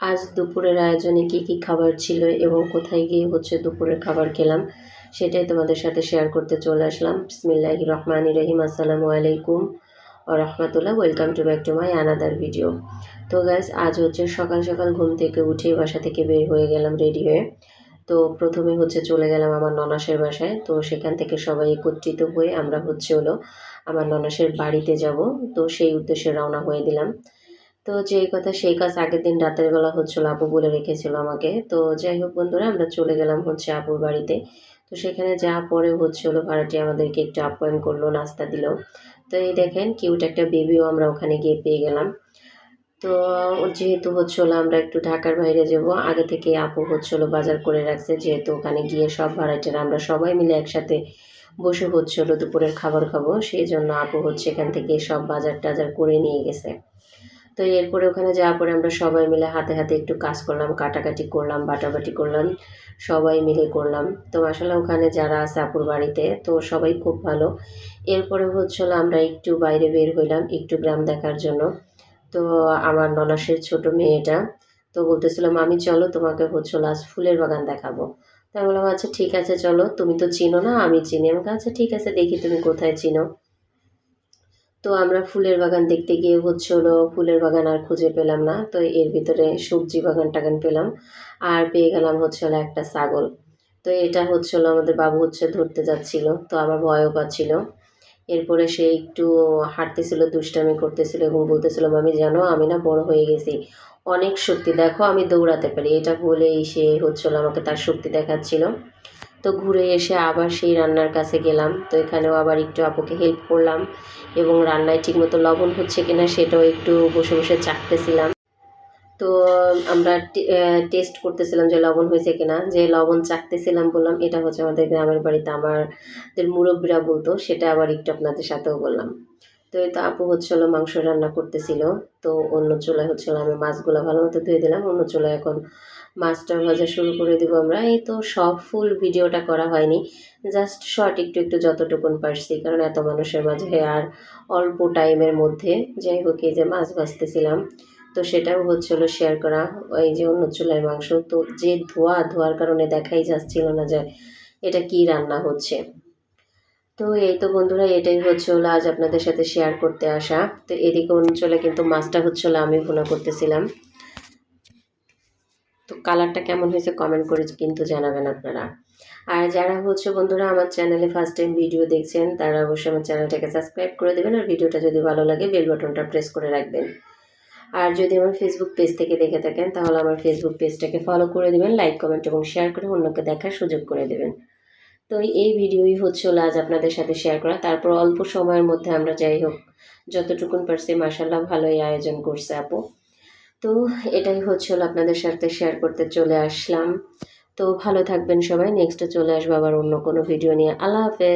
আজ দুপুরের আয়োজনে কি কি খাবার ছিল এবং কোথায় গিয়ে হচ্ছে দুপুরের খাবার খেলাম, সেটাই তোমাদের সাথে শেয়ার করতে চলে আসলাম। বিসমিল্লাহি রহমান রহিম, আসসালামু আলাইকুম রহমতুল্লাহ welcome to back to my another video তো গ্যাস আজ হচ্ছে সকাল সকাল ঘুম থেকে উঠে বাসা থেকে বের হয়ে গেলাম রেডি হয়ে। তো প্রথমে হচ্ছে চলে গেলাম আমার ননাসের বাসায়। তো সেখান থেকে সবাই একত্রিত হয়ে আমরা হচ্ছে হলো আমার ননাসের বাড়িতে যাব। তো সেই উদ্দেশ্যে রওনা হয়ে দিলাম। তো যেই কথা সেই কাজ আগের দিন রাতের বেলা হচ্ছিল আপু বলে রেখেছিল আমাকে। তো যাই হোক বন্ধুরা, আমরা চলে গেলাম হচ্ছে আপুর বাড়িতে। তো সেখানে যা পরে হচ্ছিল, ভাড়াটি আমাদেরকে একটু আপ্যায়ন করল, নাস্তা দিল। তো এই দেখেন কিউট একটা বেবিও আমরা ওখানে গিয়ে পেয়ে গেলাম। তো যেহেতু হচ্ছিল, আমরা একটু ঢাকার বাইরে যাব। আগে থেকে আপু হচ্ছিল বাজার করে রাখছে, যেহেতু ওখানে গিয়ে সব ভাড়াটিরা আমরা সবাই মিলে একসাথে বসে হচ্ছিল দুপুরের খাবার খাব। সেই জন্য আপু হচ্ছে এখান থেকে সব বাজার টাজার করে নিয়ে গেছে। তো এরপরে ওখানে যাওয়ার পরে আমরা সবাই মিলে হাতে হাতে একটু কাজ করলাম, কাটাকাটি করলাম, বাটাবাটি করলাম, সবাই মিলে করলাম। তো আসলে ওখানে যারা আছে আপুর বাড়িতে, তো সবাই খুব ভালো। এরপরে হচ্ছিল আমরা একটু বাইরে বের হইলাম, একটু গ্রাম দেখার জন্য। তো আমার ননাসের ছোট মেয়েটা, তো বলতেছিলাম আমি চলো তোমাকে হচ্ছিল আজ ফুলের বাগান দেখাবো। তাই বললাম আচ্ছা ঠিক আছে, চলো। তুমি তো চিনো না, আমি চিনি। আমাকে আচ্ছা ঠিক আছে, দেখি তুমি কোথায় চিনো? তো আমরা ফুলের বাগান দেখতে গিয়ে হচ্ছে হলো ফুলের বাগান আর খুঁজে পেলাম না। তো এর ভিতরে সবজি বাগান টাগান পেলাম। আর পেয়ে গেলাম হচ্ছে হলো একটা ছাগল। তো এটা হচ্ছে হলো আমাদের বাবু হচ্ছে ধরতে যাচ্ছিল। তো আবার ভয়ও পাচ্ছিল। এরপরে সে একটু হাঁটতেছিল, দুষ্টামি করতেছিল এবং বলতেছিল আমি জানো, আমি না বড় হয়ে গেছি। অনেক শক্তি, দেখো আমি দৌড়াতে পারি। এটা বলেই সে হচ্ছিল আমাকে তার শক্তি দেখাচ্ছিল। তো ঘুরে এসে আবার সেই রান্নার কাছে গেলাম। তো এখানেও আবার একটু আপুকে হেল্প করলাম এবং রান্নায় ঠিকমতো লবণ হচ্ছে কিনা সেটাও একটু বসে বসে চাখতেছিলাম তো আমরা টেস্ট করতেছিলাম যে লবণ হয়েছে কিনা। যে লবণ চাকতেছিলাম বললাম, এটা হচ্ছে আমাদের গ্রামের বাড়িতে আমাদের মুরব্বীরা বলতো, সেটা আবার একটু আপনাদের সাথেও বললাম। তো এই তো আপু হচ্ছিল মাংস রান্না করতেছিল। তো অন্য চুলায় হচ্ছিল আমি মাছগুলো ভালো মতো ধুয়ে দিলাম। অন্য চুলায় এখন মাছটা ভাজা শুরু করে দিব আমরা। এই তো সব ফুল ভিডিওটা করা হয়নি। জাস্ট শর্ট একটু একটু যতটুকুন পারছি, কারণ এত মানুষের মাঝে আর অল্প টাইমের মধ্যে যাই হোক এই যে মাছ ভাজতেছিলাম। তো সেটাও হচ্ছিল শেয়ার করা। ওই যে অন্য চুলায় মাংস, তো যে ধোয়া ধোয়ার কারণে দেখাই যাচ্ছিল না যে এটা কি রান্না হচ্ছে। তো এই তো বন্ধুরা, এটাই হচ্ছে হলো আজ আপনাদের সাথে শেয়ার করতে আসা। তো এদিকে অঞ্চলে কিন্তু মাছটা হচ্ছিল আমি ভুনা করতেছিলাম। তো কালারটা কেমন হয়েছে কমেন্ট করে কিন্তু জানাবেন আপনারা। আর যারা হচ্ছে বন্ধুরা আমার চ্যানেলে ফার্স্ট টাইম ভিডিও দেখছেন, তারা অবশ্যই আমার চ্যানেলটাকে সাবস্ক্রাইব করে দেবেন আর ভিডিওটা যদি ভালো লাগে বেল বাটনটা প্রেস করে রাখবেন। আর যদি আমার ফেসবুক পেজ থেকে দেখে থাকেন, তাহলে আমার ফেসবুক পেজটাকে ফলো করে দেবেন লাইক কমেন্ট এবং শেয়ার করে অন্যকে দেখার সুযোগ করে দেবেন। তো এই ভিডিওই হচ্ছিল আজ আপনাদের সাথে শেয়ার করা। তারপর অল্প সময়ের মধ্যে আমরা যাই হোক, যতটুকুন পারছি মাসাল্লাহ ভালোই আয়োজন করছে আপু। তো এটাই হচ্ছিল আপনাদের সাথে শেয়ার করতে চলে আসলাম। তো ভালো থাকবেন সবাই নেক্সটে চলে আসব আবার অন্য কোনো ভিডিও নিয়ে। আল্লাহ হাফেজ।